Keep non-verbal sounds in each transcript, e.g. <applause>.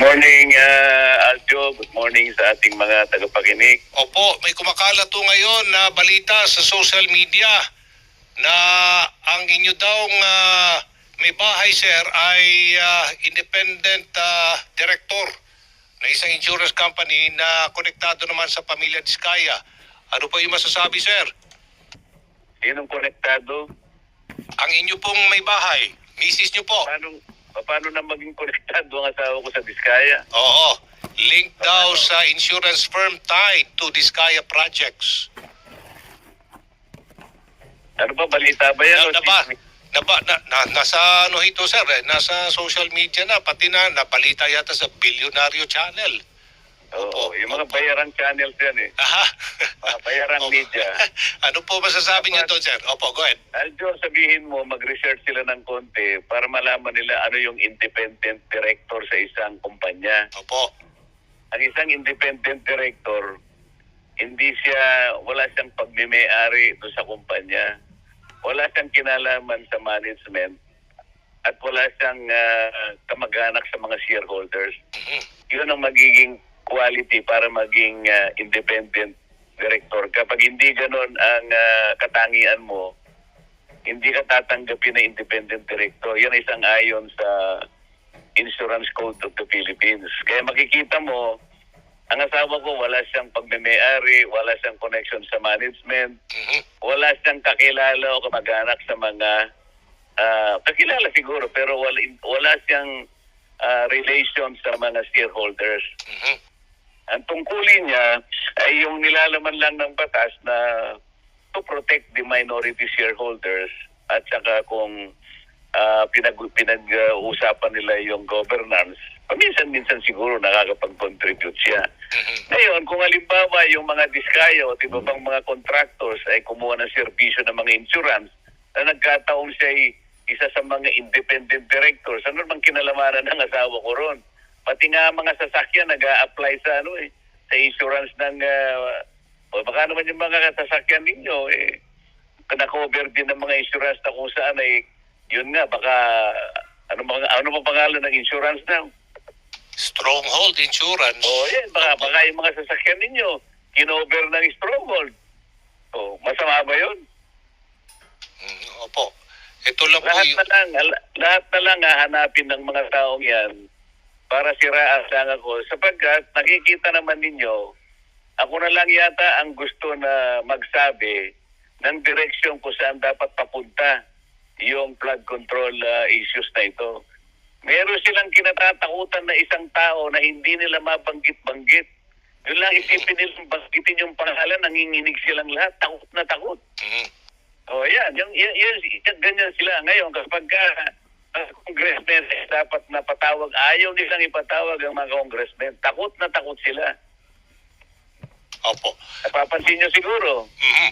morning, uh, Aljo. Good morning sa ating mga tagapakinig. Opo, may kumakalat to ngayon na balita sa social media na ang inyo daw ah, may bahay sir ay ah, independent ah, director na isang insurance company na konektado naman sa pamilya Diskaya. Ano pa yung masasabi sir? Sinong konektado? Ang inyo pong may bahay, misis nyo po. Paano, paano na maging konektado ang asawa ko sa Diskaya? Oo, link daw sa insurance firm tied to Diskaya projects. Ano ba, balita ba yan? Na, na ba? Na, ba- na, na, nasa ano ito sir, eh, nasa social media na, pati na nabalita yata sa Billionario Channel. Oo, Opo, yung mga opo. bayarang channels yan eh. Aha. Mga bayarang <laughs> Opo. media. <laughs> ano po masasabi niyo doon sir? Opo, go ahead. Aljo, sabihin mo, mag-research sila ng konti para malaman nila ano yung independent director sa isang kumpanya. Opo. Ang isang independent director, hindi siya, wala siyang pagmimayari doon sa kumpanya. Wala siyang kinalaman sa management at wala siyang ah, kamag-anak sa mga shareholders. Mhm. Yun ang magiging quality para maging ah, independent director. Kapag hindi ganon ang ah, katangian mo, hindi ka tatanggapin na independent director. Yan ay isang ayon sa Insurance Code of the Philippines. Kaya makikita mo, ang asawa ko wala siyang pagmemayari, wala siyang connection sa management, Mhm. wala siyang kakilala o kamag-anak sa mga ah, kakilala siguro pero wala wala siyang ah, relation sa mga shareholders. Ang tungkulin niya ay yung nilalaman lang ng batas na to protect the minority shareholders at saka kung ah, pinag pinag-usapan nila yung governance, paminsan-minsan siguro nakakapag-contribute siya. Mhm. Ngayon, kung halimbawa yung mga diskaya o iba pang mga contractors ay kumuha ng serbisyo ng mga insurance na nagkataong siya ay isa sa mga independent directors, ano bang kinalamanan ng asawa ko ron? Pati nga mga sasakyan nag apply sa ano eh, sa insurance ng ah, o baka naman yung mga sasakyan ninyo eh na-cover din ng mga insurance na kung saan ay yun nga baka ano mga ano bang pangalan ng insurance na Stronghold Insurance. Oh, yan. Baka, baka yung mga sasakyan ninyo, kinover ng stronghold. Oh, masama ba yun? Mhm. Opo. Ito lang po Lahat yung... na lang, lahat na lang hahanapin ng mga taong yan para siraan lang ako. Sapagkat nakikita naman ninyo, ako na lang yata ang gusto na magsabi ng direksyon kung saan dapat papunta yung flood control uh, issues na ito. Meron silang kinatatakutan na isang tao na hindi nila mabanggit-banggit. Yun lang isipin nilang banggitin yung pangalan, nanginginig silang lahat, takot na takot. Mhm. Oh, yan. Yung, yan, yan, yan, ganyan sila ngayon. Kapag ka, ang congressmen eh, dapat napatawag, ayaw nilang ipatawag ang mga congressmen. Takot na takot sila. Opo. Napapansin nyo siguro. Mhm.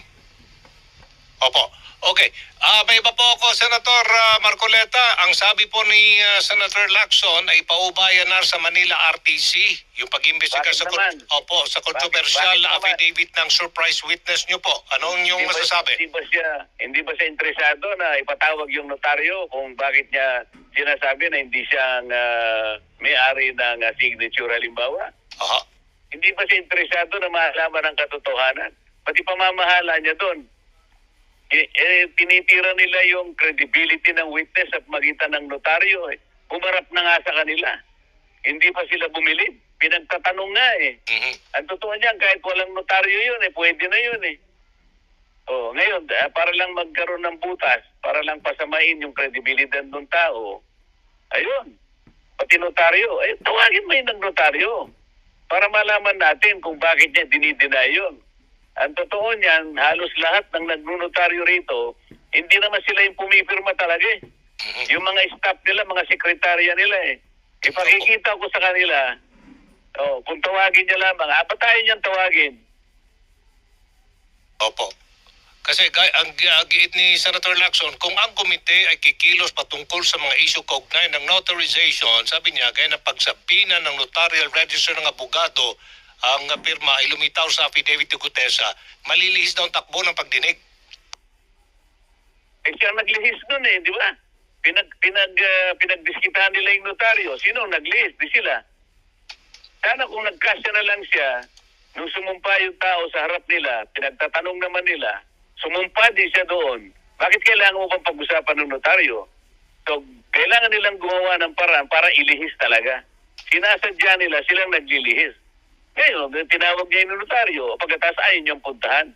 Opo. Okay. Ah, may iba po ako, Senator ah, Marcoleta. Ang sabi po ni ah, Senator Lacson ay paubayan na sa Manila RTC yung pag-imbestiga Bakit sa naman? Opo, sa controversial bakit naman? affidavit ng surprise witness niyo po. Anong yung Hindi ba- masasabi? Hindi ba siya, hindi ba siya interesado na ipatawag yung notaryo kung bakit niya sinasabi na hindi siya ang ah, may-ari ng ah, signature halimbawa? Aha. Hindi ba siya interesado na malaman ang katotohanan? Pati pamamahala niya doon. Eh, eh, tinitira nila yung credibility ng witness at magitan ng notaryo. Eh. Umarap na nga sa kanila. Hindi pa sila bumili. Pinagtatanong nga eh. Mhm. Ang totoo niyan, kahit walang notaryo yun eh, pwede na yun eh. Oh, ngayon, ah, para lang magkaroon ng butas, para lang pasamain yung credibility ng tao, ayun, pati notaryo, ay tawagin mo yun ng notaryo para malaman natin kung bakit niya dinideny yun. Ang totoo niyan, halos lahat ng nagnotaryo rito, hindi naman sila yung pumipirma talaga eh. Yung mga staff nila, mga sekretarya nila eh. Ipakikita ko sa kanila, oh, kung tawagin niya lamang, ah, ba't tayo niyang tawagin? Opo. Kasi gay- ang giit ni Senator Lacson, kung ang komite ay kikilos patungkol sa mga issue kaugnay ng notarization, sabi niya, kaya na pagsabihan ng notarial register ng abogado, ang pirma ay lumitaw sa affidavit de Gutesa, malilihis daw ang takbo ng pagdinig. Eh siya naglihis nun eh, di ba? Pinag, pinag, ah, pinagdiskitahan nila yung notaryo. Sino naglihis? Di sila. Sana kung nagkasya na lang siya, nung sumumpa yung tao sa harap nila, pinagtatanong naman nila, sumumpa din siya doon. Bakit kailangan mo pang pag-usapan ng notaryo? So, kailangan nilang gumawa ng paraan para ilihis talaga. Sinasadya nila silang naglilihis. Ngayon, tinawag niya yung notaryo, pagkatapos ayaw niyang puntahan.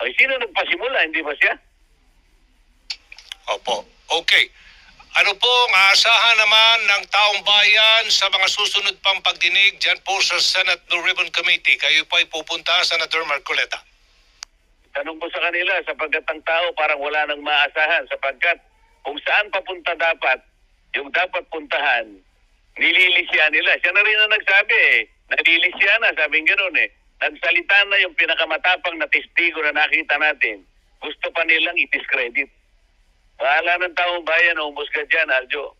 Ay, sino nagpasimula? Hindi ba siya? Opo. Okay. Ano po ang aasahan naman ng taong bayan sa mga susunod pang pagdinig dyan po sa Senate Blue Ribbon Committee? Kayo po ay pupunta, Senator Marcoleta. Tanong ko sa kanila sapagkat ang tao parang wala nang maasahan sapagkat kung saan papunta dapat, yung dapat puntahan, nililisya nila. Siya na rin ang nagsabi eh. Nalilisya na, sabi gano'n eh. Nagsalita na yung pinakamatapang na testigo na nakita natin. Gusto pa nilang i-discredit. Bahala ng taong bayan na umusga dyan, Aljo.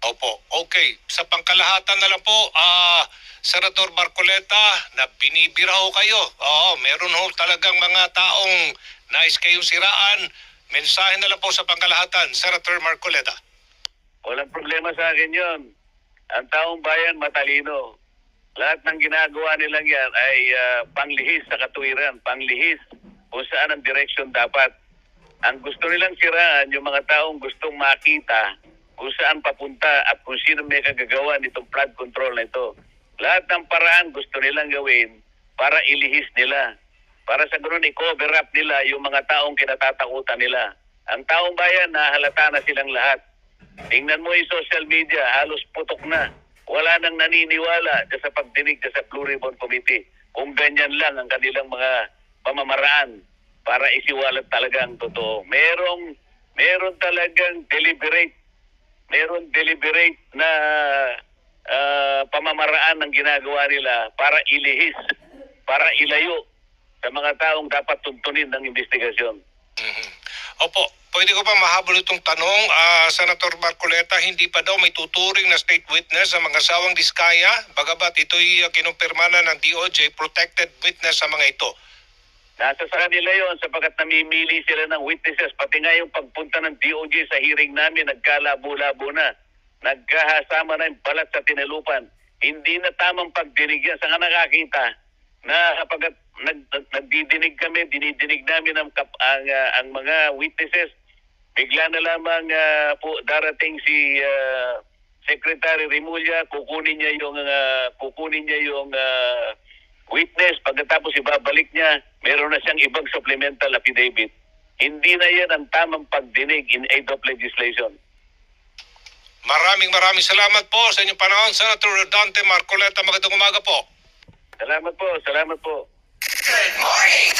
Opo. Okay. Sa pangkalahatan na lang po, ah, Senator Marcoleta, na binibira ho kayo. Oo, meron ho talagang mga taong nais kayong siraan. Mensahe na lang po sa pangkalahatan, Senator Marcoleta. Walang problema sa akin yon. Ang taong bayan matalino. Lahat ng ginagawa nilang yan ay ah, panglihis sa katuwiran, panglihis kung saan ang direksyon dapat. Ang gusto nilang siraan, yung mga taong gustong makita kung saan papunta at kung sino may kagagawa nitong flood control na ito. Lahat ng paraan gusto nilang gawin para ilihis nila. Para sa ganun i-cover up nila yung mga taong kinatatakutan nila. Ang taong bayan, nahalata na silang lahat. Tingnan mo yung social media, halos putok na. Wala nang naniniwala sa pagdinig sa Blue Ribbon Committee. Kung ganyan lang ang kanilang mga pamamaraan para isiwalat talaga ang totoo. Merong, meron talagang deliberate, meron deliberate na ah, pamamaraan ng ginagawa nila para ilihis, para ilayo sa mga taong dapat tuntunin ng investigasyon. Mhm. Opo, pwede ko pa mahabol itong tanong, ah, Senator Marcoleta, hindi pa daw may tuturing na state witness sa mga sawang diskaya, bagabat ito'y uh, kinumpirma na ng DOJ, protected witness sa mga ito. Nasa sa kanila yon sapagkat namimili sila ng witnesses. Pati nga yung pagpunta ng DOJ sa hearing namin, nagkalabo-labo na. Nagkahasama na yung balat sa tinalupan. Hindi na tamang pagdinig. Saan ka nakakita na kapag nag, nag, nagdidinig kami, dinidinig namin ang, ang, ah, ang mga witnesses, bigla na lamang ah, po darating si ah, Secretary Remulla, kukunin niya yung ah, kukunin niya yung ah, witness pagkatapos ibabalik niya, meron na siyang ibang supplemental affidavit. Hindi na yan ang tamang pagdinig in aid of legislation. Maraming maraming salamat po sa inyong panahon, Senator Dante Marcoleta. Magandang umaga po. Salamat po, salamat po. Good morning,